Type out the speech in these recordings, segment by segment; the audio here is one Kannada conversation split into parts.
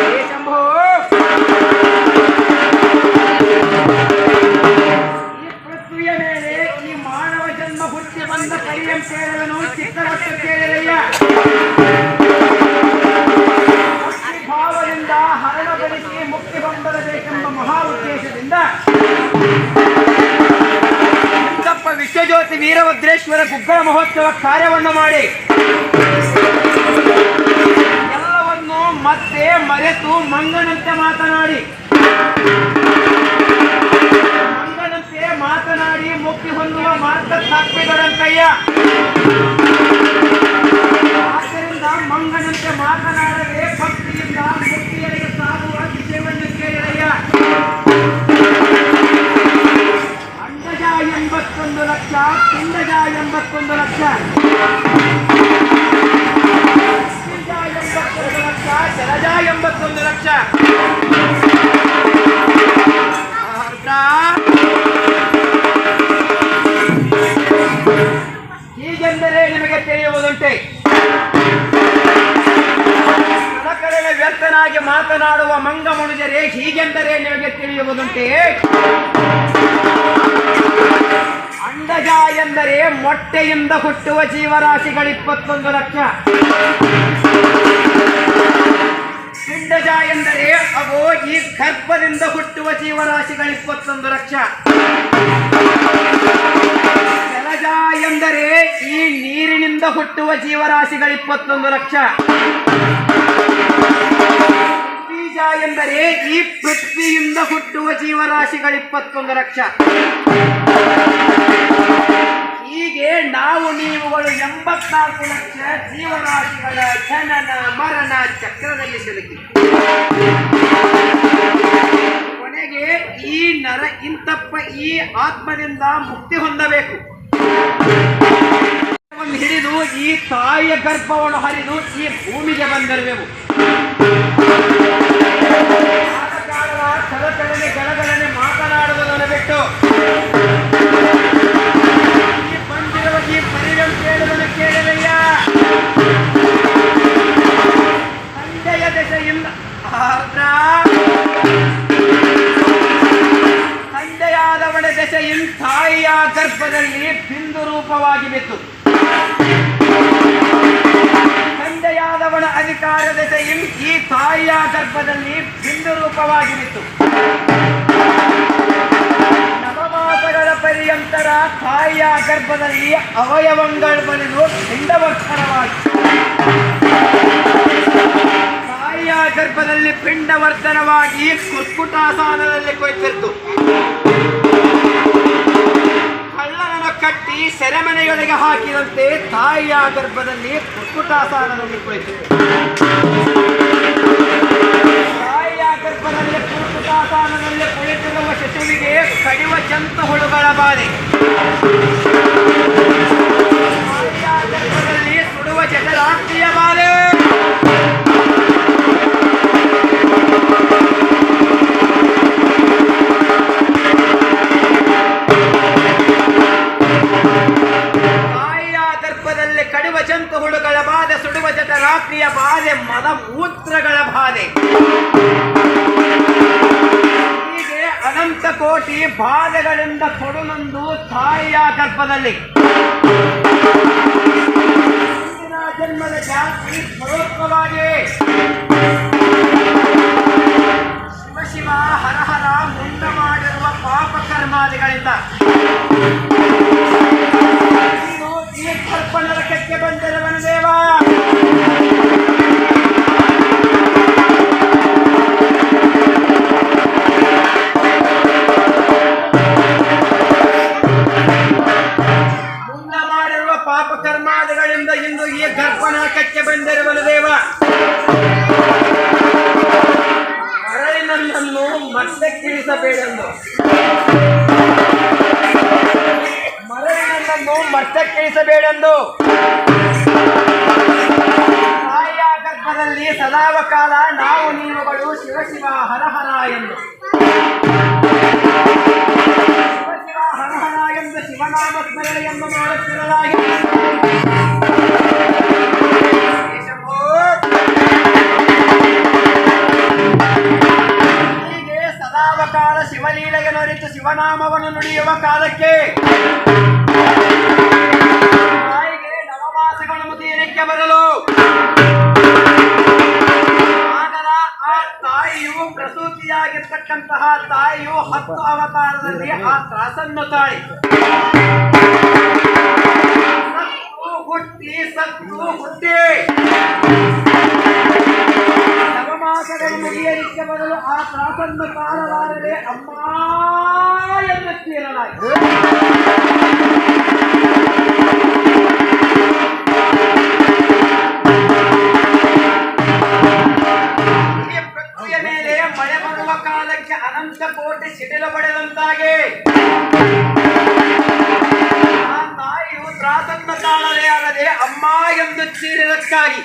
ಏ ಶಂಭು. ಈ ಪೃಥ್ವಿಯ ಮೇಲೆ ಈ ಮಾನವ ಜನ್ಮ ಹುಟ್ಟಿ ಬಂದ ಕೈಯಂ ಚಿಕ್ಕವತ್ತು ಕೇಳಿರಯ್ಯ ಭಕ್ತಿ ಭಾವದಿಂದ ಹರಣ ಬಳಿಸಿ ಮುಕ್ತಿ ಹೊಂದಲೇಕೆಂಬ ಮಹಾ ಉದ್ದೇಶದಿಂದ ವಿಶ್ವಜ್ಯೋತಿ ವೀರಭದ್ರೇಶ್ವರ ಗುಗ್ಗಳ ಮಹೋತ್ಸವ ಕಾರ್ಯವನ್ನು ಮಾಡಿ. ಮತ್ತೆ ಮರೆತು ಮಂಗನಂತೆ ಮಾತನಾಡಿ. ಮಂಗನಂತೆ ಮಾತನಾಡಿ ಮುಕ್ತಿ ಹೊಂದುವ ಮಾರ್ಗ ಸಾಕ್ಷಿಗಳಂತಯ್ಯ ಆದ್ದರಿಂದ ಮಂಗನಂತೆ ಮಾತನಾಡದೆ ಭಕ್ತಿಯಿಂದ ಮುಕ್ತಿಯರಿಗೆ ಸಾಗುವ ವಿಷಯವನ್ನು ಕೇಳಿದಯ್ಯ ಅಂಡಜ ಎಂಬತ್ತೊಂದು ಲಕ್ಷ ಪಿಂಡಜ ಎಂಬತ್ತೊಂದು ಲಕ್ಷ. ಜಲಜ ಎಂಬತ್ತೊಂದು ಲಕ್ಷ. ಹೀಗೆಂದರೆ ನಿಮಗೆ ತಿಳಿಯುವುದುಂಟೆ. ಸಲಕರಣ ವ್ಯರ್ಥನಾಗಿ ಮಾತನಾಡುವ ಮಂಗ ಮನುಜರೇ ಹೀಗೆಂದರೆ ನಿಮಗೆ ತಿಳಿಯುವುದುಂಟೆ. ಅಂಡಜ ಎಂದರೆ ಮೊಟ್ಟೆಯಿಂದ ಹುಟ್ಟುವ ಜೀವರಾಶಿಗಳು ಇಪ್ಪತ್ತೊಂದು ಲಕ್ಷ. ಪಿಂಡಜ ಎಂದರೆ ಅವು ಈ ಗರ್ಭದಿಂದ ಹುಟ್ಟುವ ಜೀವರಾಶಿಗಳ ಇಪ್ಪತ್ತೊಂದು ಲಕ್ಷ. ಜಲಜ ಎಂದರೆ ಈ ನೀರಿನಿಂದ ಹುಟ್ಟುವ ಜೀವರಾಶಿಗಳ ಇಪ್ಪತ್ತೊಂದು ಲಕ್ಷ. ಬೀಜ ಎಂದರೆ ಈ ಪೃಥ್ವಿಯಿಂದ ಹುಟ್ಟುವ ಜೀವರಾಶಿಗಳ ಇಪ್ಪತ್ತೊಂದು ಲಕ್ಷ. ಹೀಗೆ ನಾವು ನೀವುಗಳು ಎಂಬತ್ನಾಲ್ಕು ಲಕ್ಷ ಜೀವರಾಶಿಗಳ ಜನನ, ಮರಣ ಚಕ್ರದಲ್ಲಿ ಸಿಲುಕಿ ಕೊನೆಗೆ ಈ ನರ ಇಂತಪ್ಪ ಈ ಆತ್ಮದಿಂದ ಮುಕ್ತಿ ಹೊಂದಬೇಕು. ಹಿಡಿದು ಈ ತಾಯಿಯ ಗರ್ಭವನ್ನು ಹರಿದು ಈ ಭೂಮಿಗೆ ಬಂದಿರುವೆವು. ಕಾರಣ ಕಳಕಳನೆ ಗಳಗಳನೆ ಮಾತನಾಡುವುದನ್ನು ಬಿಟ್ಟು ದೆಸೆಯಿಂದ ತಾಯಿಯ ಗರ್ಭದಲ್ಲಿ ಬಿಂದು ರೂಪವಾಗಿ ಬಿತ್ತು. ತಂದೆಯಾದವನ ಅಧಿಕಾರ ದೆಸೆಯಿಂದ ಈ ತಾಯಿಯ ಗರ್ಭದಲ್ಲಿ ಬಿಂದು ರೂಪವಾಗಿ ಬಿತ್ತು. ನವಮಾಸಗಳ ಪರ್ಯಂತರ ತಾಯಿಯ ಗರ್ಭದಲ್ಲಿ ಅವಯವಗಳು ಬರೆದು ಪಿಂಡವರ್ಧನವಾಗಿ ತಾಯಿಯ ಗರ್ಭದಲ್ಲಿ ಪಿಂಡವರ್ಧನವಾಗಿ ಕುಕ್ಕುಟಾಸಾನದಲ್ಲಿ ಕುಳಿತಿತ್ತು ಕಳ್ಳನನ್ನು ಕಟ್ಟಿ ಸೆರೆಮನೆಯೊಳಗೆ ಹಾಕಿದಂತೆ ತಾಯಿಯ ಗರ್ಭದಲ್ಲಿ ಕುಕ್ಕುಟಾಸಾನದಲ್ಲಿ ಕುಳಿತು. ತಾಯಿಯ ಗರ್ಭದಲ್ಲಿ ಕುಕ್ಕುಟಾಸಾನದಲ್ಲಿ ಕುಳಿತಿರುವ ಶಿಶುವಿಗೆ ಕಡಿವ ಚಂತ ಹುಳುಗಳ ಬಾಧೆ. ತಾಯಿಯ ಗರ್ಭದಲ್ಲಿ ಸುಡುವ ಜಠರಾಂತಿಯ ಬಾಧೆ. ತಾಯಿಯ ಗರ್ಭದಲ್ಲಿ ಕಡಿವ ಜಂತು ಹುಳುಗಳ ಬಾಧೆ, ಸುಡುವ ಜಠರಾತ್ರಿಯ ಬಾಧೆ ಮಲ ಮೂತ್ರಗಳ ಬಾಧೆ. ಹೀಗೆ ಅನಂತ ಕೋಟಿ ಬಾಧೆಗಳಿಂದ ಕೊಡುನೊಂದು ತಾಯಿಯ ಗರ್ಭದಲ್ಲಿ ಜನ್ಮದ ಜಾತಿ ಪರೋಕ್ಷವಾಗಿ. ಶಿವ ಶಿವ ಹರ ಹರ ಮುಂದ ಮಾಡಿರುವ ಪಾಪ ಕರ್ಮಾದಿಗಳಿಂದ. ನೀನು ಈ ಕಲ್ಪನರಕಕ್ಕೆ ಬಂದಿರುವನು ದೇವ. ಮತ್ತೆ ಕಿಳಿಸಬೇಡೆಂದು ಮರಳಿನನ್ನು ಮತ್ತೆ ಕಿಳಿಸಬೇಡೆಂದು ತಾಯಿಯ ಗರ್ಭದಲ್ಲಿ ಸದಾವ ಕಾಲ ನಾವು ನೀವುಗಳು ಶಿವಶಿವ ಹರಹರ ಹರ ಹರ ಎಂದು. ಶಿವಶಿವ ಹರಹರ ಹರ ಹರ ಎಂದು ಶಿವನಾಮ ಸ್ಮರಣೆಯನ್ನು ಮಾಡುತ್ತಿರಲಾಗಿ ಶಿವನಾಮವನ್ನು ನುಡಿಯುವ ಕಾಲಕ್ಕೆ. ತಾಯಿಗೆ ನವಮಾಸಗಳು ಮುಗಿಯಲಿಕ್ಕೆ ಬರಲು. ಆ ತಾಯಿಯು ಪ್ರಸೂತಿಯಾಗಿರ್ತಕ್ಕಂತಹ ತಾಯಿಯು ಹತ್ತು ಅವತಾರದಲ್ಲಿ ಆ ತ್ರಾಸನ್ನು ತಾಯಿ ಹುಟ್ಟಿ, ಸತ್ತು ಹುಟ್ಟಿ. ಬರಲು ಆ ತ್ರಾಸನ್ನು ಕಾಣಲಾರದೆ ಅಮ್ಮ ಎನ್ನುತ್ತೀರಲಾಯಿತು ಈ ಪೃಥ್ವಿಯ ಮೇಲೆ ಮಳೆ ಬರುವ ಕಾಲಕ್ಕೆ ಅನಂತ ಕೋಟಿ ಸಿಡಿಲ ಪಡೆದಂತಾಗಿ. ಆ ತಾಯಿಯು ತ್ರಾಸನ್ನ ತಾಳಲೇ ಅಲ್ಲದೆ ಅಮ್ಮ ಎಂದು ಚೀರಿದಕ್ಕಾಗಿ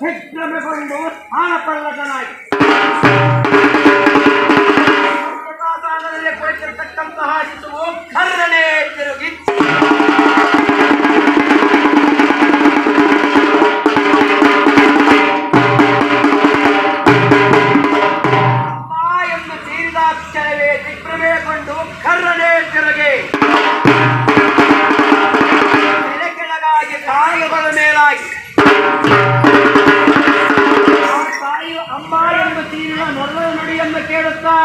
ದಿಗ್ಭ್ರಮೆಗೊಂಡು ಅಮೃತಾಸಾನದಲ್ಲಿ ಕುಳಿತಿರ್ತಕ್ಕಂತಹ ಶಿಶುವು ಕರ್ರನೆ ತಿರುಗಿ. ಕೆಳಗಾಗಿ ಕಾಲುಗಳ ಮೇಲಾಗಿ. ಕೇಳುತ್ತಾ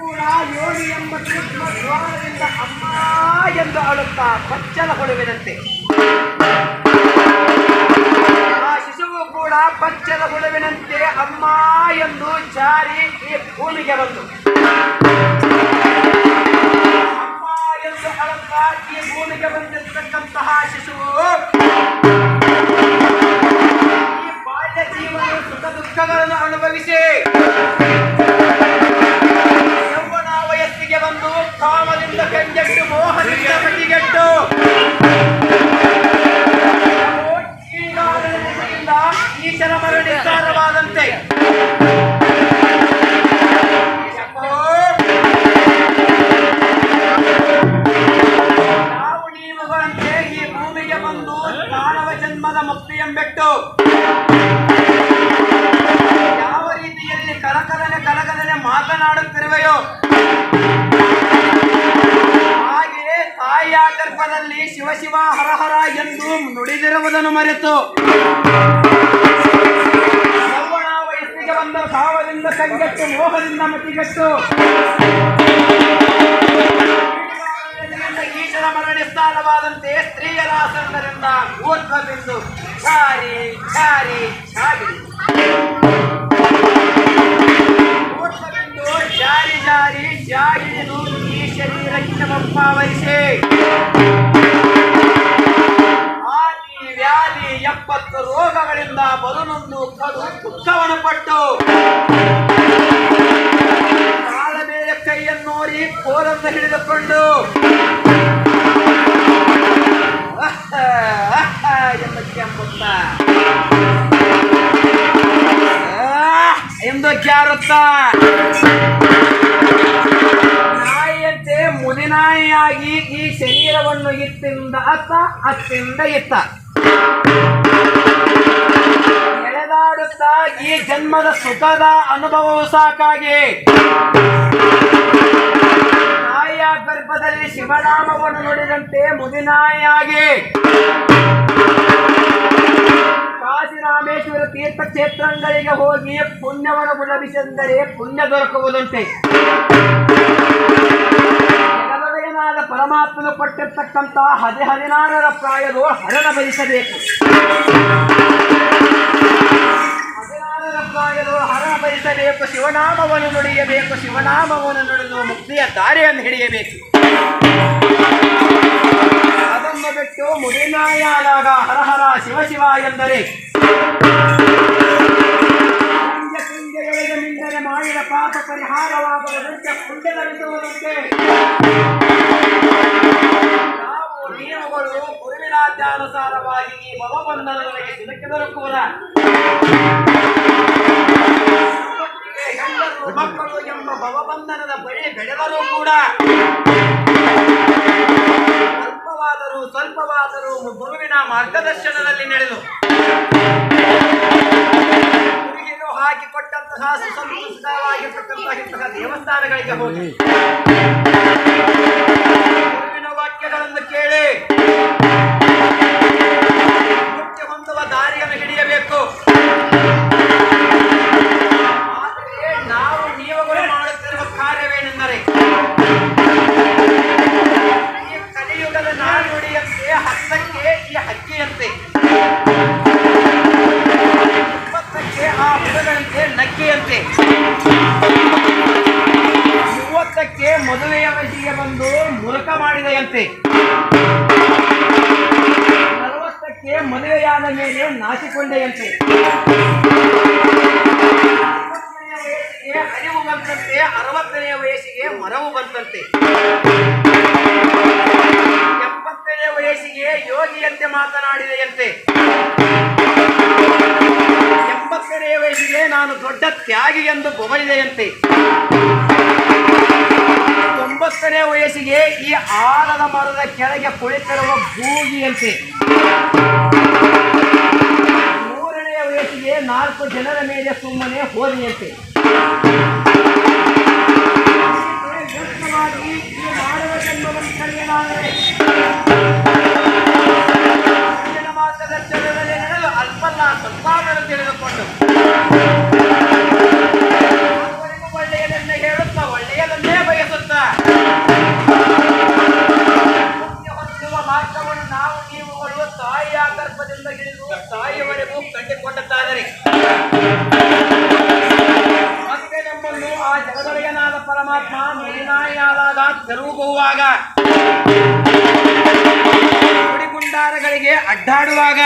ಕೂಡ ಯೋಗಿ ಎಂಬ ಸೂಕ್ಷ್ಮ ದ್ವಾರದಿಂದ ಅಮ್ಮ ಎಂದು ಅಳುತ್ತಾ ಬಚ್ಚಲ ಹುಡುವಿನಂತೆ ಆ ಶಿಶುವು ಕೂಡ ಬಚ್ಚಲ ಹುಡುವಿನಂತೆ ಅಮ್ಮ ಎಂದು ಜಾರಿ ಈ ಭೂಮಿಗೆ ಬಂದು. ಅಮ್ಮ ಎಂದು ಅಳುತ್ತಾ ಈ ಭೂಮಿಗೆ ಬಂದಿರತಕ್ಕಂತಹ ಶಿಶುವು ದುಃಖಗಳನ್ನು ಅನುಭವಿಸಿ. ಯೌವನ ವಯಸ್ಸಿಗೆ ಬಂದು ಕಾಮದಿಂದ ಕಂಗೆಟ್ಟು ಮೋಹದಿಂದ ಮತಿಗೆಟ್ಟು ಈಗಾಗಲಿಂದ ಈಶನ ಮರ ನುಡಿದಿರುವುದನ್ನು ಮರೆತು. ಯೌವನ ವಯಸ್ಸಿಗೆ ಬಂದ ಭಾವದಿಂದ ಕಂಗೆಟ್ಟು ಮೋಹದಿಂದ ಮತಿಗಟ್ಟು. ಈಶನ ಮರಣ ಸ್ಥಾನವಾದಂತೆ ಸ್ತ್ರೀಯರ ಆಸನದಿಂದ ಊರ್ಧ್ವ ಬಿಂದು ಚಾರಿ ಬಿಂದು ಜಾರಿ ಜಾರಿ ಜಾರಿದು ಈ ಶರೀರಕ್ಕೆ ಬಪ್ಪಾವರಿಸಿ ಎಪ್ಪತ್ತು ರೋಗಗಳಿಂದ ಬದುನೊಂದು ಕಡು ದುಃಖವನ್ನು ಪಟ್ಟು ಕಾಲ ಮೇಲೆ ಕೈಯನ್ನೋರಿ ಕೋಲನ್ನು ಹಿಡಿದುಕೊಂಡು ಎಂದು ಕೆಂಪುತ್ತ ಎಂದು ಕ್ಯಾರುತ್ತ ನಾಯಿಯಂತೆ ಮುದಿನಾಯಿಯಾಗಿ ಈ ಶರೀರವನ್ನು ಇತ್ತಿಂದ ಅತ್ತ, ಅತ್ತಿಂದ ಇತ್ತ. ಎಳೆದಾಡುತ್ತಾ ಈ ಜನ್ಮದ ಸುಖದ ಅನುಭವವು ಸಾಕಾಗಿ. ತಾಯಿಯ ಗರ್ಭದಲ್ಲಿ ಶಿವನಾಮವನ್ನು ನೋಡಿದಂತೆ ಮುದಿನಾಯಿಯಾಗಿ. ಕಾಶಿರಾಮೇಶ್ವರ ತೀರ್ಥಕ್ಷೇತ್ರಗಳಿಗೆ ಹೋಗಿ ಪುಣ್ಯವನ್ನು ಲಭಿಸೆಂದರೆ ಪುಣ್ಯ ದೊರಕುವುದಂತೆ. ಪರಮಾತ್ಮನು ಕೊಟ್ಟಿರ್ತಕ್ಕಂತಹ ಹದಿ ಹದಿನಾರರ ಪ್ರಾಯದು ಹರಣ ಭರಿಸಬೇಕು ಹದಿನಾರರ ಹರ ಬಯಸಬೇಕು ಶಿವನಾಮವನ್ನು ನುಡಿಯಬೇಕು. ಶಿವನಾಮವನ್ನು ನುಡಿದು ಮುಕ್ತಿಯ ದಾರಿಯನ್ನು ಹಿಡಿಯಬೇಕು. ಅದನ್ನು ಬಿಟ್ಟು ಮುಡಿನಾಯಾದಾಗ ಹರ ಹರ ಶಿವ ಶಿವ ಎಂದರೆ ಮಾಡಿದ ಪಾಪ ಪರಿಹಾರವಾಗುವುದಂತೆ ಪುಣ್ಯ ಗುರುವಿನಾದ್ಯಾನುಸಾರವಾಗಿ ಈ ಭವಬಂಧನಗಳಿಗೆ ಸಿಲುಕಿ ದೊರಕುವುದ ಹೆಂಡರು ಮಕ್ಕಳು ಎಂಬ ಭವಬಂಧನದ ಬಳಿ ಬೆಳೆದರೂ ಕೂಡ ಅಲ್ಪವಾದರೂ ಸ್ವಲ್ಪವಾದರೂ ಗುರುವಿನ ಮಾರ್ಗದರ್ಶನದಲ್ಲಿ ನಡೆದು ಹಾಕಿಕೊಟ್ಟಂತಹ ಸುಸಂಸ್ಕೃತವಾಗಿರ್ತಕ್ಕಂತಹ ದೇವಸ್ಥಾನಗಳಿಗೆ ಹೋಗಿ ಗುರುವಿನ ವಾಕ್ಯಗಳನ್ನು ಕೇಳಿ ಹಿಡಿಯಬೇಕು ಆದರೆ ನಾವು ನೀವುಗಳು ಮಾಡುತ್ತಿರುವ ಕಾರ್ಯವೇನೆಂದರೆ, ಈ ಕಲಿಯುಗದ ನಾನುಡಿಯಂತೆ ಹತ್ತಕ್ಕೆ ಈ ಹಕ್ಕಿಯಂತೆ. ಇಪ್ಪತ್ತಕ್ಕೆ ಆ ಹುಡುಗಂತೆ ನಕ್ಕಿಯಂತೆ. ಮೂವತ್ತಕ್ಕೆ ಮದುವೆಯ ವಯಸ್ಸಿಗೆ ಬಂದು ಮುರುಕ ಮಾಡಿದೆಯಂತೆ. ನಲವತ್ತಕ್ಕೆ ಮದುವೆಯಾದ ಮೇಲೆ ನಾಚಿಕೊಂಡೆಯಂತೆ ಅರಿವು ಬಂತಂತೆ ಅರವತ್ತನೆಯ ವಯಸ್ಸಿಗೆ ಮರವು ಬಂತಂತೆ ಎಪ್ಪತ್ತನೆಯ ವಯಸ್ಸಿಗೆ ಯೋಗಿಯಂತೆ ಮಾತನಾಡಿದೆಯಂತೆ ಎಪ್ಪತ್ತನೆಯ ವಯಸ್ಸಿಗೆ ನಾನು ದೊಡ್ಡ ತ್ಯಾಗಿ ಎಂದು ಬೊಗಳಿದೆಯಂತೆ ತೊಂಬತ್ತನೇ ವಯಸ್ಸಿಗೆ ಈ ಆಲದ ಮರದ ಕೆಳಗೆ ಕುಳಿತಿರುವ ಭೂಗಿಯಂತೆ ಮೂರನೇ ವಯಸ್ಸಿಗೆ ನಾಲ್ಕು ಜನರ ಮೇಲೆ ಸುಮ್ಮನೆ ಹೋದಿಯಂತೆ ಈ ಮಾನವ ಜನ್ಮವನ್ನು ಅಡ್ಡಾಡುವಾಗ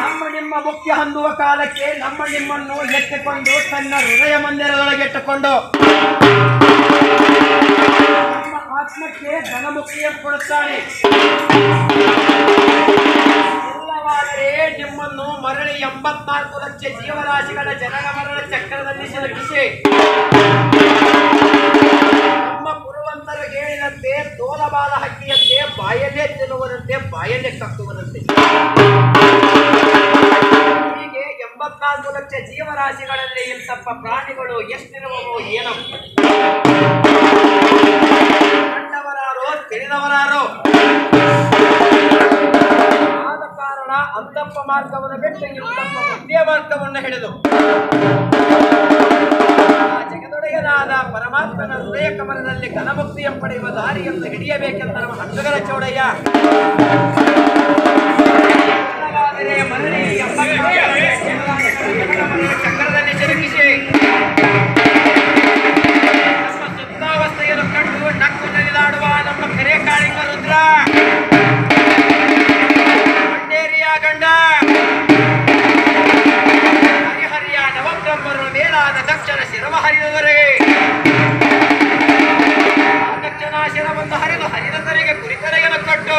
ನಮ್ಮ ನಿಮ್ಮ ಮುಖ್ಯ ಹೊಂದುವ ಕಾಲಕ್ಕೆ ನಮ್ಮ ನಿಮ್ಮನ್ನು ಎತ್ತಿಕೊಂಡು ತನ್ನ ಹೃದಯ ಮಂದಿರದೊಳಗೆ ಇಟ್ಟುಕೊಂಡು ನಮ್ಮ ಆತ್ಮಕ್ಕೆ ಧನಮುಕ್ತಿಯ ಕೊಡುತ್ತಾನೆ. ಇಲ್ಲವಾದರೆ ನಿಮ್ಮನ್ನು ಮರಳಿ ಎಂಬತ್ನಾಲ್ಕು ಲಕ್ಷ ಜೀವರಾಶಿಗಳ ಜನರ ಮರಣ ಚಕ್ರದಲ್ಲಿ ಸಿಲುಕಿಸಿ. ತಿನ್ನುವುದಂತೆ ಬಾಯಲ್ಲೇ ಕಕ್ಕುವುದಂತೆ ಹೀಗೆ ಎಂಬತ್ನಾಲ್ಕು ಲಕ್ಷ ಜೀವರಾಶಿಗಳಲ್ಲಿ ಇಂತಪ್ಪ ಪ್ರಾಣಿಗಳು ಎಷ್ಟಿರುವವು ಏನಪ್ಪ? ಕಂಡವರಾರೋ ತಿಳಿದವರಾರೋ ಆದ ಕಾರಣ ಅಂತಪ್ಪ ಮಾರ್ಗವನ್ನು ಬಿಟ್ಟು ಇಂತಪ್ಪ ಮಾರ್ಗವನ್ನು ಹಿಡಿದು ಭಗವಂತನಾದ ಪರಮಾತ್ಮನ ಹೃದಯ ಕಮಲದಲ್ಲಿ ಘನಮುಕ್ತಿಯ ಪಡೆಯುವ ದಾರಿಯನ್ನು ಹಿಡಿಯಬೇಕೆಂದ ನಮ್ಮ ಹಂಸಗಳ ಚೌಡಯ್ಯ ಚಕ್ರದಲ್ಲಿ ಜರುಗಿಸಿ. ನಮ್ಮ ಸುಪ್ತಾವಸ್ಥೆಯನ್ನು ಕಂಡು ನಕ್ಕು ನಲಿದಾಡುವ ನಮ್ಮ ಕೆರೆ ಕಾಳಿಂಗ ರುದ್ರ. ಒಬ್ಬರು ಮೇಲಾದ ತಕ್ಷಣ ಶಿರವ ಹರಿದವರೇ ತಕ್ಷಣ ಶಿರವನ್ನು ಹರಿದು ಹರಿದತರಿಗೆ ಕುರಿತರೆಯನ್ನು ಕಟ್ಟು